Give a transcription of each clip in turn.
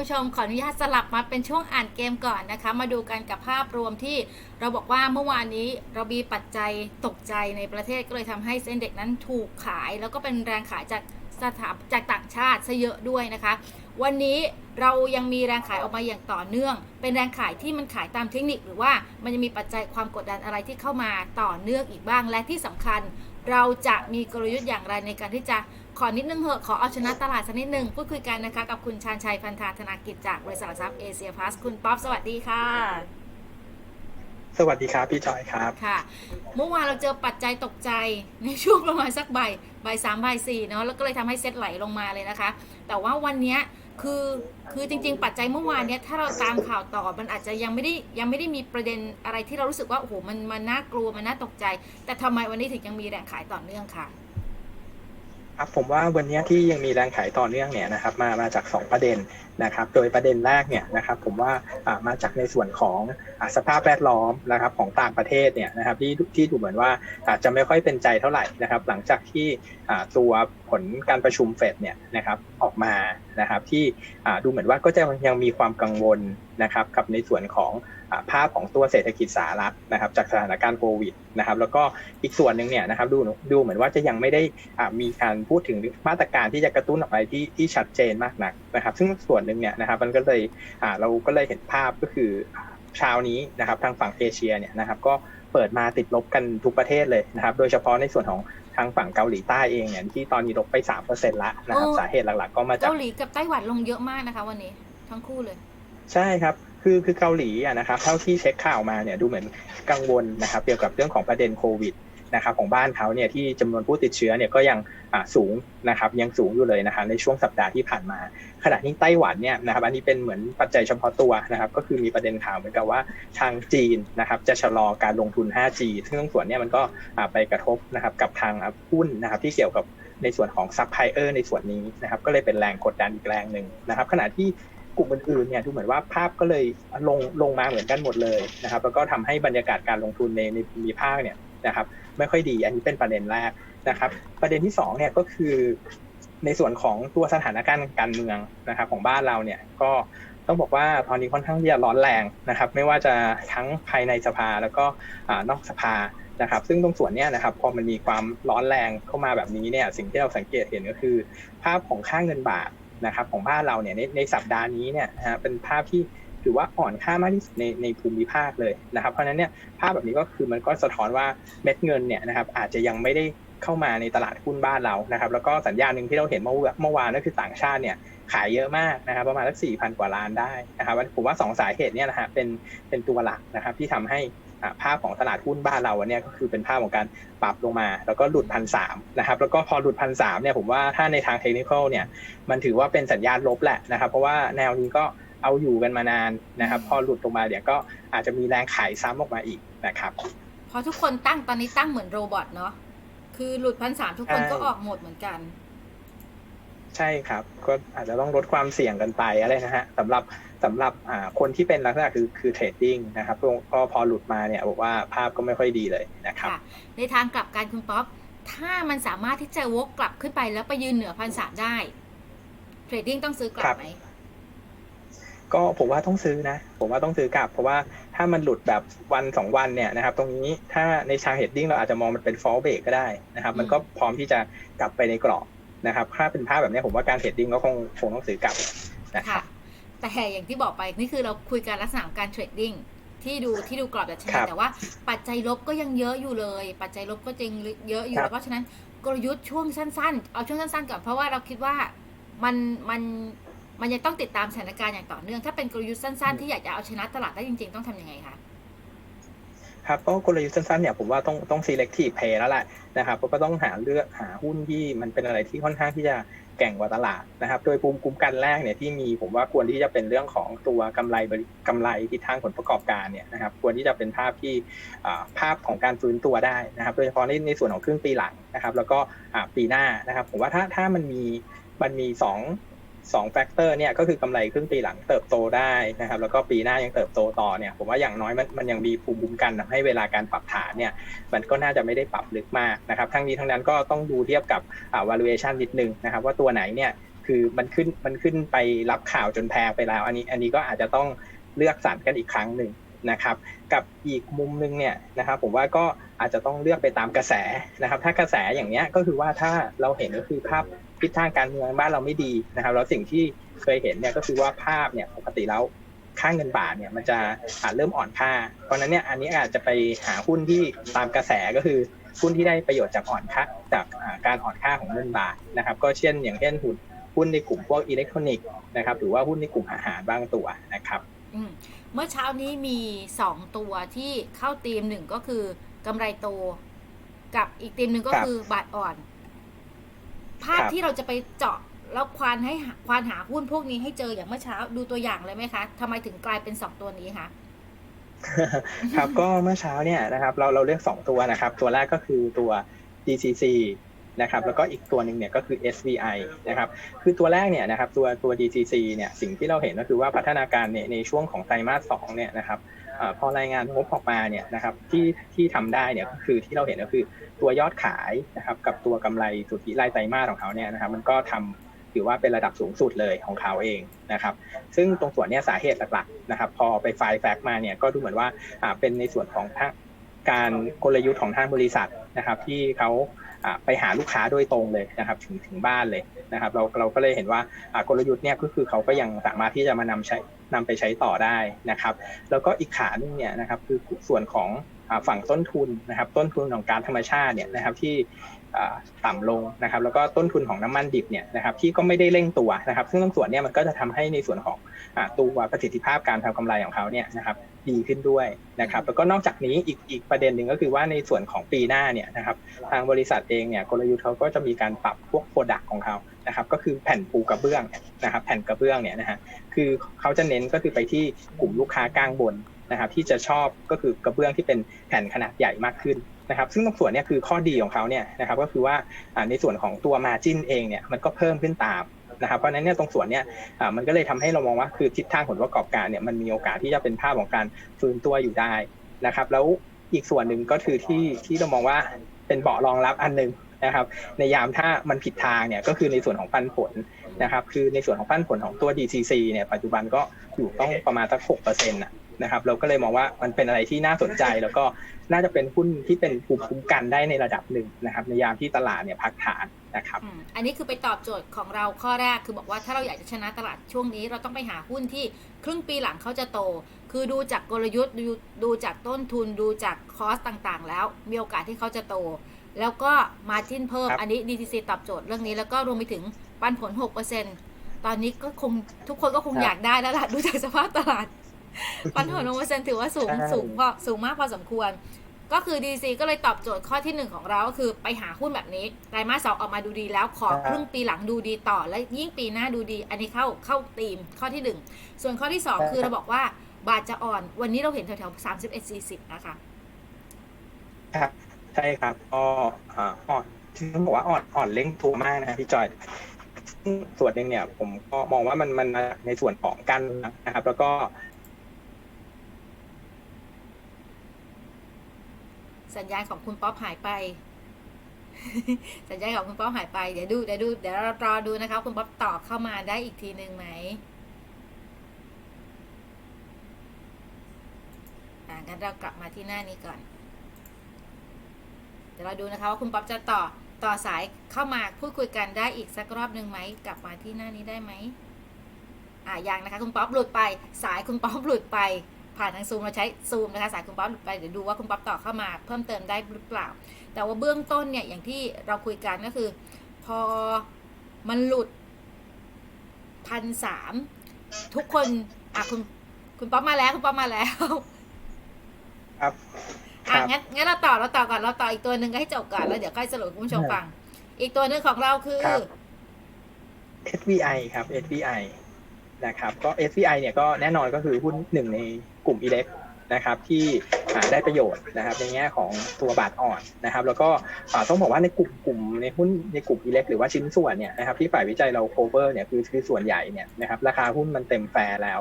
คุณผู้ชมขออนุญาตสลับมาเป็นช่วงอ่านเกมก่อนนะคะ มาดูกันกับภาพรวมที่เราบอกว่าเมื่อวานนี้เรามีปัจจัยตกใจในประเทศก็เลยทำให้เส้นเด็กนั้นถูกขาย แล้วก็เป็นแรงขายจากสถาจากต่างชาติซะเยอะด้วยนะคะ วันนี้เรายังมีแรงขายออกมาอย่างต่อเนื่อง เป็นแรงขายที่มันขายตามเทคนิคหรือว่ามันจะมีปัจจัยความกดดันอะไรที่เข้ามาต่อเนื่องอีกบ้างและที่สำคัญ เราจะมีกลยุทธ์อย่างไรในการที่จะ ขอนิดนึงเหอะขอเอาชนะตลาดสักนิดนึงพูดคุยกันนะคะ กับคุณชาญชัยพันธาธนากิจจากบริษัทหลักทรัพย์เอเชียพลัสคุณป๊อปสวัสดีค่ะ สวัสดีครับพี่จอยครับค่ะ เมื่อวานเราเจอปัจจัยตกใจในช่วงประมาณสักบ่ายบ่ายสามบ่ายสี่เนาะแล้วก็เลยทำให้เซ็ตไหลลงมาเลยนะคะ แต่ว่าวันเนี้ยคือคือจริง ๆ ปัจจัยเมื่อวานเนี้ยถ้าเราตามข่าวต่อมันอาจจะยังไม่ได้ยังไม่ได้มีประเด็นอะไรที่เรารู้สึกว่าโอ้โหมันมันน่ากลัวมันน่าตกใจ แต่ทำไมวันนี้ถึงยังมีแรงขายต่อเนื่องค่ะ ครับผมว่าวันนี้ที่ยังมีแรงขายต่อเนื่องเนี่ยนะครับมามาจาก 2 ประเด็นนะครับโดยประเด็นแรกเนี่ยนะครับผมว่ามาจากในส่วนของอสภาพแวดล้อมนะครับของต่างประเทศเนี่ยนะครับที่ที่ดูเหมือนว่าอาจจะไม่ค่อยเป็นใจเท่าไหร่นะครับหลังจากที่ตัวผลการประชุมเฟดเนี่ยนะครับออกมานะครับที่ดูเหมือนว่าก็จะยังมีความกังวลนะครับกับในส่วนของ ภาพของตัวเศรษฐกิจสหรัฐนะครับจากสถานการณ์โควิดนะครับแล้วก็อีกส่วนหนึ่งเนี่ยนะครับดูดูเหมือนว่าจะยังไม่ได้อ่ามีการพูดถึงมาตรการที่จะกระตุ้นออกไปที่ที่ชัดเจนมากนักนะครับ ซึ่งส่วนหนึ่งเนี่ยนะครับมันก็เลยอ่าเราก็เลยเห็นภาพก็คืออ่าเช้านี้นะครับทางฝั่งเอเชียเนี่ยนะครับก็เปิดมาติดลบกันทุกประเทศเลยนะครับ โดยเฉพาะในส่วนของทางฝั่งเกาหลีใต้เองเนี่ยที่ตอนนี้ลบไป3%ละนะครับโอ้สาเหตุหลักๆ ก็มาจากเกาหลีกับไต้หวันลงเยอะมากนะคะ วันนี้ทั้งคู่เลย ใช่ครับ คือคือเกาหลีอะนะครับเท่าที่เช็คข่าวมาเนี่ยดูเหมือนกังวลนะครับเกี่ยวกับเรื่องของประเด็นโควิดนะครับของบ้านเขาเนี่ยที่จำนวนผู้ติดเชื้อเนี่ยก็ยังสูงนะครับยังสูงอยู่เลยนะครับในช่วงสัปดาห์ที่ผ่านมา ขณะที่ไต้หวันเนี่ยนะครับอันนี้เป็นเหมือนปัจจัยเฉพาะตัวนะครับก็คือมีประเด็นข่าวเหมือนกับว่าทางจีนนะครับจะชะลอการลงทุน 5G ซึ่งส่วนเนี้มันก็ไปกระทบนะครับกับทางหุ้นนะครับที่เกี่ยวกับในส่วนของซัพพลายเออร์ในส่วนนี้นะครับก็เลยเป็นแรงกดดันอีกแรงหนึ่งนะครับขณะที่ กลุ่มอื่นๆเนี่ยดูเหมือนว่าภาพก็เลยลงลงมาเหมือนกันหมดเลยนะครับ แล้วก็ทำให้บรรยากาศการลงทุนในในภูมิภาคเนี่ยนะครับ ไม่ค่อยดี อันนี้เป็นประเด็นแรกนะครับ ประเด็นที่สองเนี่ยก็คือ ในส่วนของตัวสถานการณ์การเมืองนะครับ ของบ้านเราเนี่ยก็ต้องบอกว่าตอนนี้ค่อนข้างที่จะร้อนแรงนะครับ ไม่ว่าจะทั้งภายในสภาแล้วก็อนอกสภานะครับ ซึ่งตรงส่วนเนี้ยนะครับพอมันมีความร้อนแรงเข้ามาแบบนี้เนี่ยสิ่งที่เราสังเกตเห็นก็คือ ภาพของค่าเงินบาท นะครับของบ้านเราเนี่ยในในสัปดาห์นี้เนี่ยนะฮะเป็นภาพที่ถือว่าอ่อนค่ามากที่สุดในในภูมิภาคเลยนะครับเพราะฉะนั้นเนี่ยภาพแบบนี้ก็คือมันก็สะท้อนว่าเม็ดเงินเนี่ยนะครับอาจจะยังไม่ได้เข้ามาในตลาดหุ้นบ้านเรานะครับแล้วก็สัญญาณหนึ่งที่เราเห็นเมื่อเมื่อวานก็คือต่างชาติเนี่ยขายเยอะมากนะครับประมาณสักสี่พันกว่าล้านได้นะครับผมว่าสองสาเหตุเนี่ยนะฮะเป็นเป็นตัวหลักนะครับที่ทำให้ ภาพของตลาดหุ้นบ้านเราเนี่ยก็คือเป็นภาพของการปรับลงมา แล้วก็หลุดพันสามนะครับแล้วก็พอหลุดพันสามเนี่ยผมว่าถ้าในทางเทคนิคเนี่ยมันถือว่าเป็นสัญญาณลบแหละนะครับเพราะว่าแนวนี้ก็เอาอยู่กันมานานนะครับ พอหลุดลงมาเดี๋ยวก็อาจจะมีแรงขายซ้ำออกมาอีกนะครับเพราะทุกคนตั้งตอนนี้ตั้งเหมือนโรบอทเนาะคือหลุดพันสามทุกคนก็ออกหมดเหมือนกัน ใช่ครับ ก็อาจจะต้องลดความเสี่ยงกันไปอะไรนะฮะสำหรับสำหรับอ่าคนที่เป็นลักษณะคือคือเทรดดิ้งนะครับก็พอหลุดมาเนี่ยบอกว่าภาพก็ไม่ค่อยดีเลยนะครับค่ะในทางกลับกันคุณป๊อปถ้ามันสามารถที่จะวกกลับขึ้นไปแล้วไปยืนเหนือพันสามได้เทรดดิ้งต้องซื้อกลัครับบไหมก็ผมว่าต้องซื้อนะ ผมว่าต้องซื้อกลับ เพราะว่าถ้ามันหลุดแบบวันสองวันเนี่ยนะครับ ตรงนี้ถ้าในชางเฮดดิ้งเราอาจจะมองมันเป็นฟอลเบรกก็ได้นะครับ มันก็พร้อมที่จะกลับไปในกรอบ นะครับถ้าเป็นภาพแบบนี้ผมว่าการเทรดดิ้งก็คงคงต้องซื้อกลับนะครัค่ะบแต่อย่างที่บอกไปนี่คือเราคุยกันลักษณะของการเทรดดิ้งที่ดูที่ดูกรอบดัชนีครับแต่ว่าปัจจัยลบก็ยังเยอะอยู่เลย ปัจจัยลบก็จริงเยอะอยู่ครับแล้วเพราะฉะนั้นกลยุทธ์ช่วงสั้นๆ เอาช่วงสั้นๆก่อนเพราะว่าเราคิดว่ามันมันมันยังต้องติดตามสถานการณ์อย่างต่อเนื่อง ถ้าเป็นกลยุทธ์สั้นๆ ที่อยากจะเอาชนะตลาดได้จริง ๆ ต้องทำยังไงคะ ครับก็กลยุทธ์สั้นๆเนี่ยผมว่าต้องต้อง selective play แล้วแหละนะครับก็ต้องหาเลือกหาหุ้นที่มันเป็นอะไรที่ค่อนข้างที่จะแก่งกว่าตลาดนะครับ โดยภูมิคุ้มกันแรกเนี่ยที่มีผมว่าควรที่จะเป็นเรื่องของตัวกำไรบริกำไรทิศทางผลประกอบการเนี่ยนะครับ ควรที่จะเป็นภาพที่ภาพของการฟื้นตัวได้นะครับ โดยเฉพาะในในส่วนของครึ่งปีหลังนะครับ แล้วก็ปีหน้านะครับ ผมว่าถ้าถ้ามันมีมันมีส สองแฟกเตอร์เนี่ยก็คือกำไรครึ่งปีหลังเติบโตได้นะครับแล้วก็ปีหน้ายังเติบโตต่อเนี่ยผมว่าอย่างน้อยมันมันยังมีภูมิคุ้มกันทำให้เวลาการปรับฐานเนี่ยมันก็น่าจะไม่ได้ปรับลึกมากนะครับทั้งนี้ทั้งนั้นก็ต้องดูเทียบกับอ่า valuation นิดนึงนะครับว่าตัวไหนเนี่ยคือมันขึ้นมันขึ้นไปรับข่าวจนแพงไปแล้ว อันนี้อันนี้ก็อาจจะต้องเลือกสรรกันอีกครั้งหนึ่งนะครับกับอีกมุมนึงเนี่ยนะครับผมว่าก็อาจจะต้องเลือกไปตามกระแสนะครับถ้ากระแสอย่างเนี้ยก็คือว่าถ้าเราเห็นก็คือภาพ ทิศทางการเมืองบ้านเราไม่ดีนะครับแล้วสิ่งที่เคยเห็นเนี่ยก็คือว่าภาพเนี่ยปกติแล้วค่าเงินบาทเนี่ยมันจะอาจเริ่มอ่อนค่า เพราะฉะนั้นเนี่ยอันนี้อาจจะไปหาหุ้นที่ตามกระแสก็คือหุ้นที่ได้ประโยชน์จากอ่อนค่าจากอ่าการอ่อนค่าของเงินบาทนะครับ ก็เช่นอย่างเช่นหุ้นหุ้นในกลุ่มพวกอิเล็กทรอนิกส์นะครับหรือว่าหุ้นในกลุ่มอาหารบางตัวนะครับอืมเมื่อเช้านี้มี 2 ตัวที่เข้าธีมหนึ่งก็คือกำไรโต กับอีกธีมหนึ่งก็ครับคือบาทอ่อน ภาพครับที่เราจะไปเจาะแล้วควานให้หาควานหาหุ้นพวกนี้ให้เจออย่างเมื่อเช้าดูตัวอย่างเลยไหมคะทำไมถึงกลายเป็น2ตัวนี้คะครับก็เมื่อเช้าเนี่ยนะครับ เราเราเลือกสองตัวนะครับ ตัวแรกก็คือตัว DCC นะครับแล้วก็อีกตัวหนึ่งเนี่ยก็คือ SVI นะครับคือตัวแรกเนี่ยนะครับตัวตัว DCC เนี่ยสิ่งที่เราเห็นก็คือว่าพัฒนาการเนี่ยในช่วงของไตรมาสสองเนี่ยนะครับเอ่อ พอรายงานงบออกมาเนี่ยนะครับที่ที่ทำได้เนี่ยก็คือที่เราเห็นก็คือตัวยอดขายนะครับกับตัวกำไรสุทธิรายไตรมาสของเขาเนี่ยนะครับมันก็ทำถือว่าเป็นระดับสูงสุดเลยของเขาเองนะครับ ซึ่งตรงส่วนนี้สาเหตุหลักๆนะครับ พอไปไฟล์แฟกต์มาเนี่ยก็ดูเหมือนว่าเป็นในส่วนของทางการกลยุทธ์ของทางบริษัทนะครับ ที่เขาอ่าไปหาลูกค้าโดยตรงเลยนะครับ ถึงถึงบ้านเลย นะครับ เราเราก็เลยเห็นว่ากลยุทธ์เนี่ยก็คือเขาก็ยังสามารถที่จะมานำใช้นำไปใช้ต่อได้นะครับ แล้วก็อีกขาหนึงเนี่ยนะครับคือส่วนของฝั่งต้นทุนนะครับ ต้นทุนของการธรรมชาติเนี่ยนะครับที่อ่าต่ำลงนะครับ แล้วก็ต้นทุนของน้ำมันดิบเนี่ยนะครับที่ก็ไม่ได้เร่งตัวนะครับ ซึ่งตรงส่วนเนี่ยมันก็จะทำให้ในส่วนของอตัวประสิทธิภาพการทำกำไรของเขาเนี่ยนะครับดีขึ้นด้วยนะครับ แล้วก็นอกจากนี้อีกอีกประเด็นหนึ่งก็คือว่าในส่วนของปีหน้าเนี่ยนะครับทางบริษัทเองเนี่ยกลยุทธ์เขาก็จะมีการปรับพวกโปรดักต์ของเขา นะครับก็คือแผ่นปูกระเบื้องนะครับแผ่นกระเบื้องเนี่ยนะฮะคือเขาจะเน้นก็คือไปที่กลุ่มลูกค้ากลางบนนะครับที่จะชอบก็คือกระเบื้องที่เป็นแผ่นขนาดใหญ่มากขึ้นนะครับซึ่งตรงส่วนนี้คือข้อดีของเขาเนี่ยนะครับก็คือว่าในส่วนของตัวมาจินเองเนี่ยมันก็เพิ่มขึ้นตามนะครับเพราะนั้นเนี่ยตรงส่วนเนี้ยมันก็เลยทำให้เรามองว่าคือทิศทางผลประกอบการเนี่ยมันมีโอกาสที่จะเป็นภาพของการฟื้นตัวอยู่ได้นะครับแล้วอีกส่วนหนึ่งก็คือที่ที่เรามองว่าเป็นเบาะรองรับอันหนึ่ง นะครับ ในยามถ้ามันผิดทางเนี่ยก็คือในส่วนของปันผลนะครับ คือในส่วนของปันผลของตัว DCC เนี่ยปัจจุบันก็อยู่ต้องประมาณสักหกเปอร์เซ็นต์นะครับ เราก็เลยมองว่ามันเป็นอะไรที่น่าสนใจแล้วก็น่าจะเป็นหุ้นที่เป็นภูมิคุ้มกันได้ในระดับหนึ่งนะครับ ในยามที่ตลาดเนี่ยพักฐานนะครับอันนี้คือไปตอบโจทย์ของเราข้อแรกคือบอกว่าถ้าเราอยากจะชนะตลาดช่วงนี้ เราต้องไปหาหุ้นที่ครึ่งปีหลังเขาจะโต คือดูจากกลยุทธ์ดูดูจากต้นทุนดูจากคอสต่างๆ แล้วมีโอกาสที่เขาจะโต แล้วก็มาจิ้นเพิ่มครับ อันนี้ DTC ตอบโจทย์เรื่องนี้แล้วก็รวมไปถึงปันผล 6%ตอนนี้ก็คงทุกคนก็คงอยากได้แล้วล่ะ ดูจากสภาพตลาด ปันผล 6%ถือว่าสูงใช่ สูงพอสูงมากพอสมควร ก็คือ DC ก็เลยตอบโจทย์ข้อที่หนึ่งของเราก็คือไปหาหุ้นแบบนี้ไตรมาสสองออกมาดูดีแล้วขอครึ่งปีหลังดูดีต่อและยิ่งปีหน้าดูดี อันนี้เข้าเข้าธีมข้อที่หนึ่งส่วนข้อที่สองคือเราบอกว่าบาทจะอ่อน วันนี้เราเห็นแถวๆสามสิบเอ็ดสี่สิบนะคะ ครับ ใช่ครับก็อ่าอ่อนที่ต้องบอกว่าอ่อนอ่อนเร่งตัวมากนะพี่จอยซึ่งส่วนหนึ่งเนี่ย ผมก็มองว่ามันมันมาในส่วนของการเมืองนะครับ แล้วก็สัญญาณของคุณป๊อปหายไป สัญญาณของคุณป๊อปหายไป เดี๋ยวดู เดี๋ยวดู เดี๋ยวเรารอดูนะคะ คุณป๊อปตอบเข้ามาได้อีกทีหนึ่งไหมอ่างั้นเรากลับมาที่หน้านี้ก่อน ดี๋ยวเราดูนะคะว่าคุณป๊อปจะต่อต่อสายเข้ามาพูดคุยกันได้อีกสักรอบหนึ่งไหมกลับมาที่หน้านี้ได้ไหมอ่ายังนะคะคุณป๊อปหลุดไป สายคุณป๊อปหลุดไป ผ่านทางซูมเราใช้ซูมนะคะสายคุณป๊อปหลุดไปเดี๋ยวดูว่าคุณป๊อปต่อเข้ามา เพิ่มเติมได้หรือเปล่า แต่ว่าเบื้องต้นเนี่ยอย่างที่เราคุยกันก็คือ พอมันหลุดพันสามทุกคนอะคุณคุณป๊อปมาแล้วคุณป๊อปมาแล้ว ครับ อะรับงั้นงั้นเราต่อเราต่อก่อนเราต่ออีกตัวหนึ่งก็ให้จบก่อนแล้วเดี๋ยวค่อยสรุปให้คุณผู้ชมฟัง อีกตัวหนึ่งของเราคือครับ SVI ครับ SVI นะครับก็ SVI เนี่ยก็แน่นอนก็คือหุ้นหนึ่งในกลุ่มอิเล็กนะครับที่อ่าได้ประโยชน์นะครับในแง่ของตัวบาทอ่อนนะครับ แล้วก็อ่าต้องบอกว่าในกลุ่มกลุ่มในหุ้นในกลุ่มอิเล็กหรือว่าชิ้นส่วนเนี่ยนะครับที่ฝ่ายวิจัยเรา cover เนี่ยคือคือส่วนใหญ่เนี่ยนะครับราคาหุ้นมันเต็มแฟร์แล้ว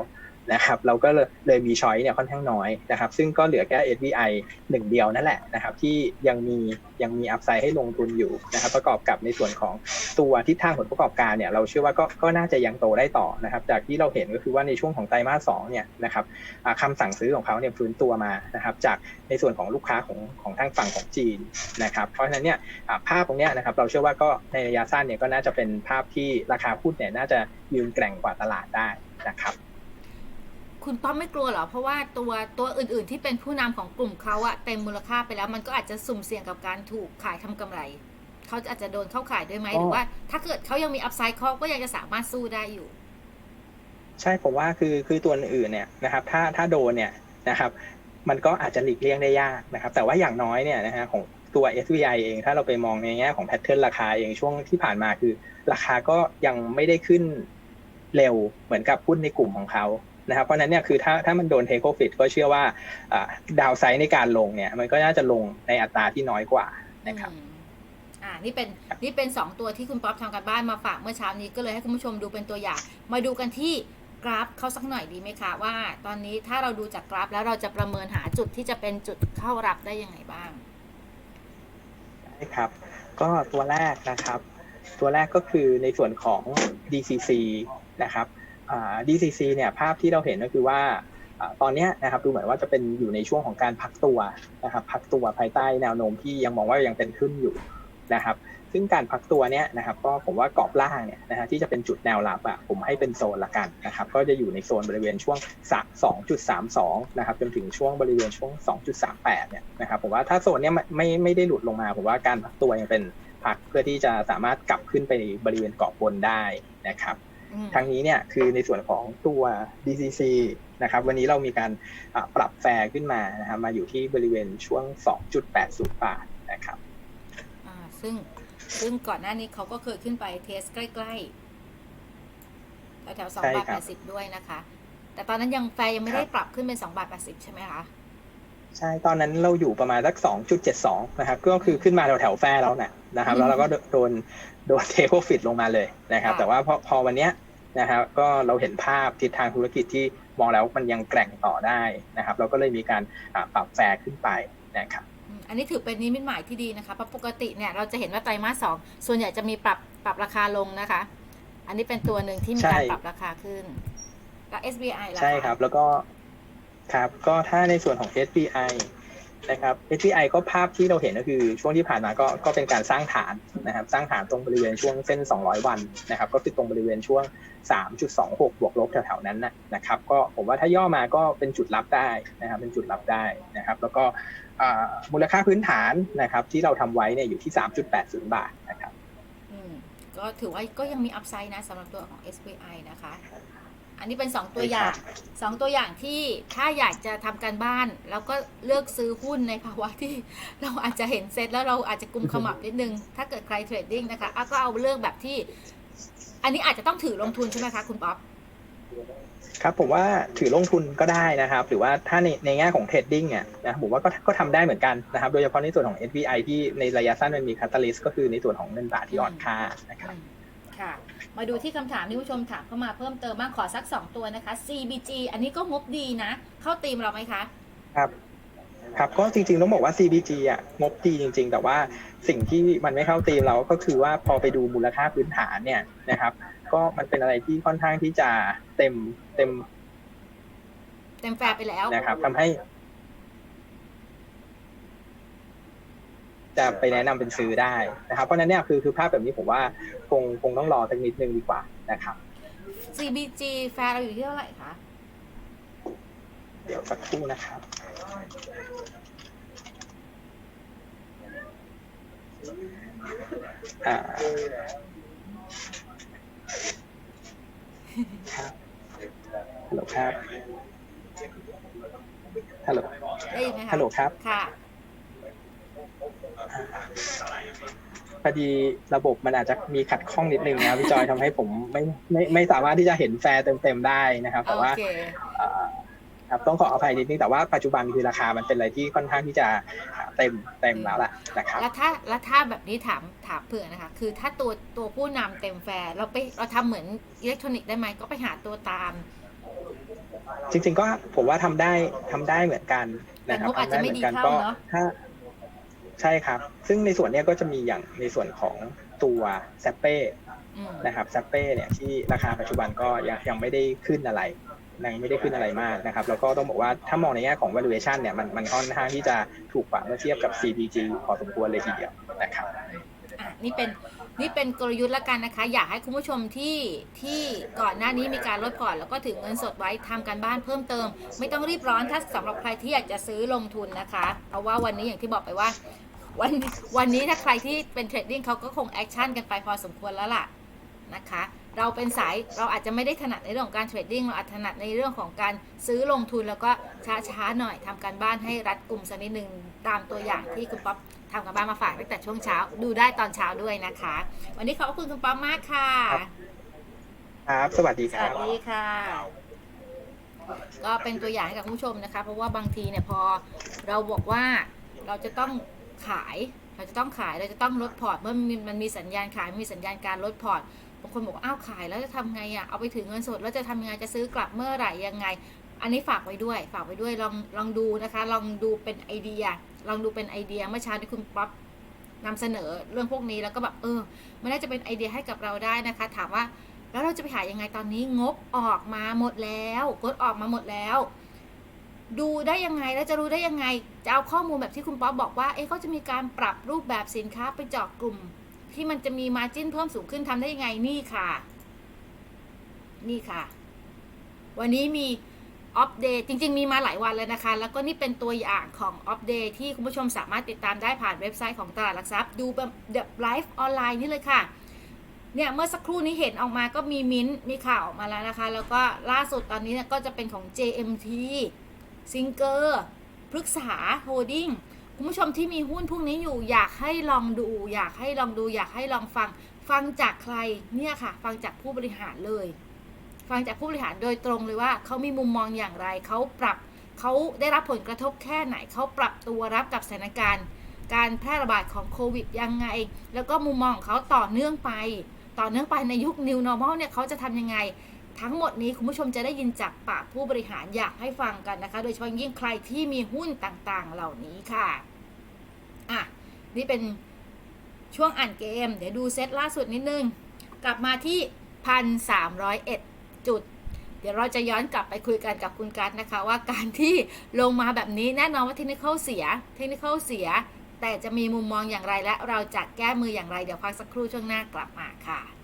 นะครับเราก็เลยมีช้อยเนี่ยค่อนข้างน้อยนะครับซึ่งก็เหลือแค่ SBI หนึ่งเดียวนั่นแหละนะครับที่ยังมียังมีอัพไซด์ให้ลงทุนอยู่นะครับประกอบกับในส่วนของตัวทิศทางผลประกอบการเนี่ยเราเชื่อว่าก็ก็น่าจะยังโตได้ต่อนะครับจากที่เราเห็นก็คือว่าในช่วงของไตรมาสสองเนี่ยนะครับอ่าคำสั่งซื้อของเขาเนี่ยฟื้นตัวมานะครับจากในส่วนของลูกค้าของของทางฝั่งของจีนนะครับเพราะฉะนั้นเนี่ยภาพตรงเนี้ยนะครับเราเชื่อว่าก็ในระยะสั้นเนี่ยก็น่าจะเป็นภาพที่ราคาหุ้นเนี่ยน่าจะยืนแกร่งกว่าตลาดได้นะครับ คุณป้อมไม่กลัวเหรอ เพราะว่าตัวตัวอื่นๆที่เป็นผู้นำของกลุ่มเขาอะเต็มมูลค่าไปแล้ว มันก็อาจจะสุ่มเสี่ยงกับการถูกขายทำกำไร เขาอาจจะโดนเข้าขายด้วยไหมอ๋อหรือว่า ถ้าเกิดเขายังมีอัพไซด์เขาก็ยังจะสามารถสู้ได้อยู่ ใช่ผมว่าคือคือตัวอื่นเนี่ยนะครับ ถ้าถ้าโดนเนี่ยนะครับ มันก็อาจจะหลีกเลี่ยงได้ยากนะครับ แต่ว่าอย่างน้อยเนี่ยนะฮะของตัว SVI เอง ถ้าเราไปมองในแง่ของแพทเทิร์นราคาเองช่วงที่ผ่านมาคือ ราคาก็ยังไม่ได้ขึ้นเร็วเหมือนกับหุ้นในกลุ่มของเขา นะครับเพราะฉะนั้นเนี่ยคือถ้าถ้ามันโดนเทคโ f ฟิตก็เชื่อว่าดาวไซด์ในการลงเนี่ยมันก็น่าจะลงในอัตราที่น้อยกว่านะครับอืมอ่านี่เป็นนี่เป็นสองตัวที่คุณป๊อปทำกันบ้านมาฝากเมื่อเช้านี้ก็เลยให้คุณผู้ชมดูเป็นตัวอย่าง มาดูกันที่กราฟเขาสักหน่อยดีไหมคะว่า ตอนนี้ถ้าเราดูจากกราฟแล้วเราจะประเมินหาจุดที่จะเป็นจุดเข้ารับได้ยังไงบ้างใช่ครับ ก็ตัวแรกนะครับ ตัวแรกก็คือในส่วนของ DCC นะครับอ่า DCC เนี่ยภาพที่เราเห็นก็คือว่าตอนนี้นะครับดูเหมือนว่าจะเป็นอยู่ในช่วงของการพักตัวนะครับพักตัวภายใต้แนวโน้มที่ยังมองว่ายังเป็นขึ้นอยู่นะครับซึ่งการพักตัวเนี้ยนะครับก็ผมว่ากรอบล่างเนี่ยนะฮะที่จะเป็นจุดแนวรับอะผมให้เป็นโซนละกันนะครับก็จะอยู่ในโซนบริเวณช่วง2.32นะครับจนถึงช่วงบริเวณช่วง 2.38เนี่ยนะครับผมว่าถ้าโซนเนี้ยไม่ไม่ไม่ได้หลุดลงมาผมว่าการพักตัวยังเป็นพักเพื่อที่จะสามารถกลับขึ้นไปบริเวณเกาะบนได้นะครับ อืมทั้งนี้เนี่ยคือในส่วนของตัว DCC นะครับวันนี้เรามีการอ่าปรับแฟร์ขึ้นมานะครับมาอยู่ที่บริเวณช่วง 2.80 บาทนะครับอ่าซึ่งซึ่งก่อนหน้านี้เขาก็เคยขึ้นไปเทสใกล้ๆแถวๆสองใช่บาทคแปรับดสิบด้วยนะคะ แต่ตอนนั้นยังแฟร์ยังไม่ได้ปรับขึ้นเป็นสองบาทแปดสิบใช่ไหมคะใช่ตอนนั้นเราอยู่ประมาณสัก2.72นะครับ ก็คือขึ้นมาแถวแถวๆแฟร์แล้วนะ นะครับ แล้วเราก็โดนโดนเทโ r ฟิตลงมาเลยนะครับค่ะแต่ว่าพอพอวันเนี้ยนะครับก็เราเห็นภาพทิศทางธุรกิจที่มองแล้วมันยังแกร่งต่อได้นะครับ เราก็เลยมีการอ่าปรับแฟร์ขึ้นไปนะครับอืมอันนี้ถือเป็นนิมิตหมายที่ดีนะคะเพราะปกติเนี่ยเราจะเห็นว่าไตรมาสสองส่วนใหญ่จะมีปรับปรับราคาลงนะคะ อันนี้เป็นตัวหนึ่งที่มีการใช่ปรับราคาขึ้นแล้ว SBI ล่ะะใช่ครับ แล้วก็ครับก็ถ้าในส่วนของ SBI นะครับ SBI ก็ภาพที่เราเห็นก็คือช่วงที่ผ่านมาก็ก็เป็นการสร้างฐานนะครับ สร้างฐานตรงบริเวณช่วงเส้น 200 วันนะครับ ก็คือตรงบริเวณช่วง 3.26 บวกลบแถวๆนั้นนะนะครับ ก็ผมว่าถ้าย่อมาก็เป็นจุดรับได้นะครับ เป็นจุดรับได้นะครับ แล้วก็มูลค่าพื้นฐานนะครับ ที่เราทำไว้เนี่ยอยู่ที่ 3.80 บาทนะครับก็ถือว่าก็ยังมีอัพไซด์นะสำหรับตัวของ SBI นะคะ อันนี้เป็น2ตัวอย่างสองตัวอย่างที่ถ้าอยากจะทำการบ้านแล้วก็เลือกซื้อหุ้นในภาวะที่เราอาจจะเห็นเซ็ตแล้วเราอาจจะกุมขมับนิดนึง ถ้าเกิดใครเทรดดิ้งนะคะอะก็เอาเลือกแบบที่ อันนี้อาจจะต้องถือลงทุนใช่ไหมคะคุณป๊อปครับผมว่าถือลงทุนก็ได้นะครับ หรือว่าถ้าในในแง่ของเทรดดิ้งเนี่ยนะผมว่าก็ก็ทำได้เหมือนกันนะครับโดยเฉพาะในส่วนของ SBI ที่ในระยะสั้นมันมีคาตาลิสก็คือในส่วนของเงินบาทที่อ่อนค่านะครับอืมค่ะ มาดูที่คำถามที่ผู้ชมถามเข้ามาเพิ่มเติมมากขอสัก 2 ตัวนะคะ CBG อันนี้ก็งบดีนะ เข้าตีมเราไหมคะ ครับครับก็จริงๆต้องบอกว่า CBG อะงบดีจริง ๆ แต่ว่าสิ่งที่มันไม่เข้าตีมเราก็คือว่าพอไปดูมูลค่าพื้นฐานเนี่ยนะครับ ก็มันเป็นอะไรที่ค่อนข้างที่จะเต็มเต็ม เต็มแฟร์ไปแล้วนะครับทำให้ จะไปแนะนำเป็นซื้อได้นะครับ เพราะฉะนั้นเนี่ยคือคือภาพแบบนี้ผมว่าคงคงต้องรอสักนิดนึงดีกว่านะครับ CBG แฟร์เราอยู่ที่เท่าไหร่คะ เดี๋ยวสักครู่นะครับ อ่าครับฮัลโหลครับฮัลโหลได้ยินไหมคะฮัลโหลครับ ค่ะ พอดีระบบมันอาจจะมีขัดข้องนิดนึงนะพี่จอยทำให้ผมไม่ไม่ไม่สามารถที่จะเห็นแฟร์เต็มๆได้นะครับ แต่โอว่าเคเอ่อครับต้องขออภัยนิดนึงแต่ว่าปัจจุบันคือราคามันเป็นอะไรที่ค่อนข้างที่จะเต็มเต็มแล้วล่ะนะครับแล้วถ้าแล้วถ้าแบบนี้ถามถามเผื่อนะคะ คือถ้าตัวตัวผู้นำเต็มแฟร์เราไปเราทำเหมือนอิเล็กทรอนิกส์ได้ไหมก็ไปหาตัวตาม จริง ๆ ก็ผมว่าทำได้ทำได้เหมือนกันนะครับแต่งบอาจจะทำได้ไม่เหมืดีอนกันเท่าก็เนอะถ้า ใช่ครับ ซึ่งในส่วนเนี้ยก็จะมีอย่างในส่วนของตัวแซปเป้อืมนะครับแซปเป้เนี่ยที่ราคาปัจจุบันก็ยังยังไม่ได้ขึ้นอะไรยังไม่ได้ขึ้นอะไรมากนะครับ แล้วก็ต้องบอกว่าถ้ามองในแง่ของ valuation เนี่ยมันมันค่อนข้างที่จะถูกกว่าเมื่อเทียบกับ CPG พอสมควรเลยทีเดียวนะครับอะนี่เป็นนี่เป็นกลยุทธ์ละกันนะคะ อยากให้คุณผู้ชมที่ที่ก่อนหน้านี้มีการลดพอร์ตแล้วก็ถือเงินสดไว้ทำการบ้านเพิ่มเติม ไม่ต้องรีบร้อนถ้าสำหรับใครที่อยากจะซื้อลงทุนนะคะ เพราะว่าวันนี้อย่างที่บอกไปว่า วันวันนี้ถ้าใครที่เป็นเทรดดิ้งเขาก็คงแอคชั่นกันไปพอสมควรแล้วล่ะนะคะ เราเป็นสายเราอาจจะไม่ได้ถนัดในเรื่องของการเทรดดิ้งเราอาจถนัดในเรื่องของการซื้อลงทุนแล้วก็ช้าๆหน่อยทำการบ้านให้รัดกลุ่มสักนิดหนึ่งตามตัวอย่างที่คุณป๊อปทำการบ้านมาฝากตั้งแต่ช่วงเช้าดูได้ตอนเช้าด้วยนะคะ วันนี้ขอบคุณคุณป๊อปมากค่ะ ครับครับ สวัสดีสครัวับสดีค่ะ ก็เป็นตัวอย่างให้กับคุณผู้ชมนะคะ เพราะว่าบางทีเนี่ยพอเราบอกว่าเราจะต้อง ขาย เราจะต้องขาย เราจะต้องลดพอร์ต เมื่อมันมีมันมีสัญญาณขาย มีสัญญาณการลดพอร์ต บางคนบอกว่าอ้าวขายแล้วจะทำไงอะ เอาไปถือเงินสดแล้วจะทำยังไง จะซื้อกลับเมื่อไหร่ยังไง อันนี้ฝากไว้ด้วย ฝากไว้ด้วย ลองลองดูนะคะ ลองดูเป็นไอเดีย ลองดูเป็นไอเดีย เมื่อเช้าที่คุณป๊อปนำเสนอเรื่องพวกนี้แล้วก็แบบเออ มันน่าจะเป็นไอเดียให้กับเราได้นะคะ ถามว่าแล้วเราจะไปหายังไงตอนนี้งบออกมาหมดแล้ว กดออกมาหมดแล้ว ดูได้ยังไงแล้วจะรู้ได้ยังไง จะเอาข้อมูลแบบที่คุณป๊อปบอกว่า เอ๊ะเขาจะมีการปรับรูปแบบสินค้าไปเจาะกลุ่ม ที่มันจะมีมาจิ้นเพิ่มสูงขึ้นทำได้ยังไงนี่ค่ะ นี่ค่ะ วันนี้มีอัปเดตจริง ๆ มีมาหลายวันแล้วนะคะ แล้วก็นี่เป็นตัวอย่างของอัปเดตที่คุณผู้ชมสามารถติดตามได้ผ่านเว็บไซต์ของตลาดหลักทรัพย์ ดูแบบไลฟ์ออนไลน์นี่เลยค่ะเนี่ยเมื่อสักครู่นี้เห็นออกมาก็มีมิ้นท์มีข่าวออกมาแล้วนะคะ แล้วก็ล่าสุดตอนนี้ก็จะเป็นของ JMT ซิงเกอร์พฤกษาโฮดดิ้งคุณผู้ชมที่มีหุ้นพวกนี้อยู่อยากให้ลองดู อยากให้ลองดู อยากให้ลองฟัง ฟังจากใครเนี่ยค่ะ ฟังจากผู้บริหารเลย ฟังจากผู้บริหารโดยตรงเลยว่าเขามีมุมมองอย่างไรเขาปรับเขาได้รับผลกระทบแค่ไหนเขาปรับตัวรับกับสถานการณ์ การแพร่ระบาดของโควิดยังไง แล้วก็มุมมองของเขาต่อเนื่องไป ต่อเนื่องไปในยุค New Normal เนี่ยเขาจะทำยังไง ทั้งหมดนี้คุณผู้ชมจะได้ยินจากปากผู้บริหารอยากให้ฟังกันนะคะ โดยเฉพาะยิ่งใครที่มีหุ้นต่างๆ เหล่านี้ค่ะอะนี่เป็นช่วงอ่านเกม เดี๋ยวดูเซตล่าสุดนิดนึง กลับมาที่พันสามร้อยเอ็ดจุด เดี๋ยวเราจะย้อนกลับไปคุยกันกับคุณการนะคะ ว่าการที่ลงมาแบบนี้แน่นอนว่าเทคนิคเสีย เทคนิคเสีย แต่จะมีมุมมองอย่างไรและเราจะแก้มืออย่างไร เดี๋ยวพักสักครู่ช่วงหน้ากลับมาค่ะ